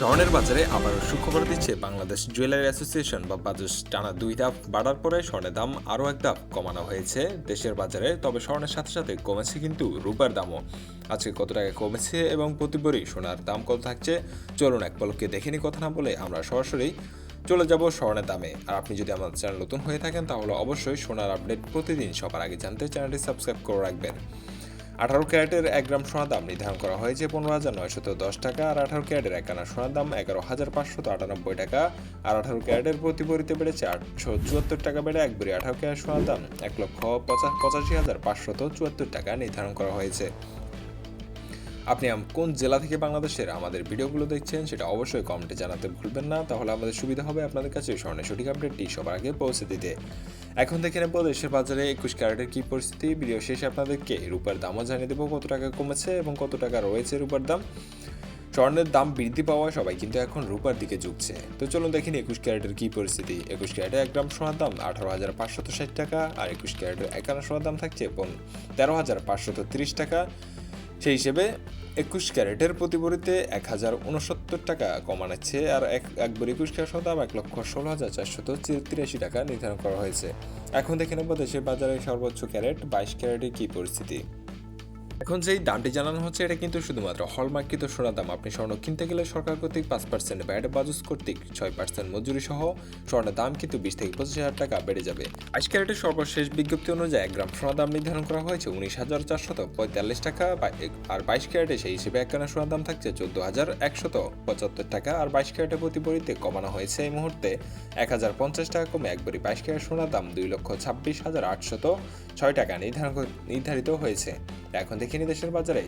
স্বর্ণের বাজারে আবারও সুখবর দিচ্ছে বাংলাদেশ জুয়েলারি অ্যাসোসিয়েশন। বা বাজুস টানা দুই ধাপ বাড়ার পরে স্বর্ণের দাম আরও এক ধাপ কমানো হয়েছে। দেশের বাজারে, তবে স্বর্ণের সাথে সাথে কমেছে কিন্তু রূপার দামও। আজকে কত টাকা কমেছে এবং প্রতিবারই সোনার দাম কত থাকছে, চলুন এক পলকে দেখে নি কথা না বলে আমরা সরাসরি চলে যাব স্বর্ণের দামে। আর আপনি যদি আমাদের চ্যানেল নতুন হয়ে থাকেন, তাহলে অবশ্যই সোনার আপডেট প্রতিদিন সবার আগে জানতে চ্যানেলটি সাবস্ক্রাইব করে রাখবেন। আঠারো ক্যারেটের এক গ্রাম সোনার দাম নির্ধারণ করা হয়েছে পনেরো হাজার নয়শত দশ টাকা, আর আঠারো ক্যারেটের এক আনা সোনার দাম এগারো হাজার পাঁচশত আটানব্বই টাকা, আর আঠারো ক্যারেটের প্রতি ভরিতে বেড়েছে আটশো চুয়াত্তর টাকা বেড়ে এক বুড়ি আঠারো ক্যারেট সোনার দাম এক লক্ষ পঁচা- পঁচাশি হাজার পাঁচশত চুয়াত্তর টাকা নির্ধারণ করা হয়েছে। আপনি কোন জেলা থেকে বাংলাদেশের আমাদের ভিডিওগুলো দেখছেন সেটা অবশ্যই কমেন্টে জানাতে ভুলবেন না। তাহলে আমাদের সুবিধা হবে আপনাদের কাছে স্বর্ণের সঠিক আপডেটটি সবার আগে পৌঁছে দিতে। এখন থেকে নেব দেশের বাজারে একুশ ক্যারেটের কী পরিস্থিতি। ভিডিও শেষে আপনাদেরকে রূপার দামও জানিয়ে দেবো, কত টাকা কমেছে এবং কত টাকা রয়েছে রূপার দাম। স্বর্ণের দাম বৃদ্ধি পাওয়ায় সবাই কিন্তু এখন রূপার দিকে ঝুঁকছে। তো চলুন দেখিনি একুশ ক্যারেটের কী পরিস্থিতি। একুশ ক্যারেটে এক গ্রাম সোনার দাম আঠারো হাজার পাঁচশত ষাট টাকা আর একুশ ক্যারেটের একান্ন সোনার দাম থাকছে তেরো হাজার পাঁচশত তিরিশ টাকা। সেই হিসেবে একুশ ক্যারেটের প্রতিবরিতে এক হাজার উনসত্তর টাকা কমানাচ্ছে আর এক একবার একুশ ক্যারেট দাম এক লক্ষ ষোলো হাজার চারশত তিরাশি টাকা নির্ধারণ করা হয়েছে। এখন দেখে নেব দেশের বাজারে সর্বোচ্চ ক্যারেট বাইশ ক্যারেটের কী পরিস্থিতি। এখন যেই দামটি জানানো হচ্ছে, এটা কিন্তু শুধুমাত্র হলমার্কিত সোনার দাম। আপনি স্বর্ণ কিনতে গেলে সরকার কর্তৃক পাঁচ পার্সেন্ট ব্যাট বাজুস কর্তৃক ছয় পার্সেন্ট মজুরি সহ স্বর্ণের দাম কিন্তু বিশ থেকে পঁচিশ হাজার টাকা বেড়ে যাবে। বাইশ ক্যারেটের সর্বশেষ বিজ্ঞপ্তি অনুযায়ী এক গ্রাম সোনার দাম নির্ধারণ করা হয়েছে উনিশ হাজার চারশত পঁয়তাল্লিশ টাকা আর বাইশ ক্যারেটে সেই হিসেবে এক গ্রাম সোনার দাম থাকছে চোদ্দ হাজার একশত পঁচাত্তর টাকা, আর বাইশ ক্যারেটে প্রতি ভরিতে কমানো হয়েছে এই মুহূর্তে এক হাজার পঞ্চাশ টাকা কমে একবারই বাইশ ক্যারেট সোনার দাম দুই লক্ষ ছাব্বিশ হাজার আটশত ছয় টাকা নির্ধারণ নির্ধারিত হয়েছে। এখন দেখিনি দেশের বাজারে।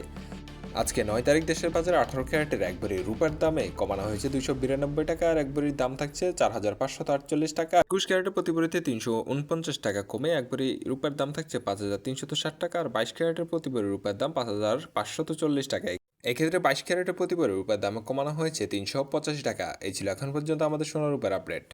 আজকে নয় তারিখ দেশের বাজারে আঠারো ক্যারেটের একবারই রূপার দামে কমানো হয়েছে দুইশো বিরানব্বই টাকা আর একবারই দাম থাকছে চার হাজার পাঁচশত আটচল্লিশ টাকা। একুশ ক্যারেটের প্রতিবারিতে তিনশো উনপঞ্চাশ টাকা কমে একবারই রূপার দাম থাকছে পাঁচ হাজার তিনশত ষাট টাকা আর বাইশ ক্যারেটের প্রতিবারী রূপার দাম পাঁচ হাজার পাঁচশত চল্লিশ টাকা। এক্ষেত্রে বাইশ ক্যারেটের প্রতিবারী রূপার দাম কমানো হয়েছে তিনশো পঁচাশি টাকা। এই ছিল এখন পর্যন্ত আমাদের সোনার রূপার আপডেট।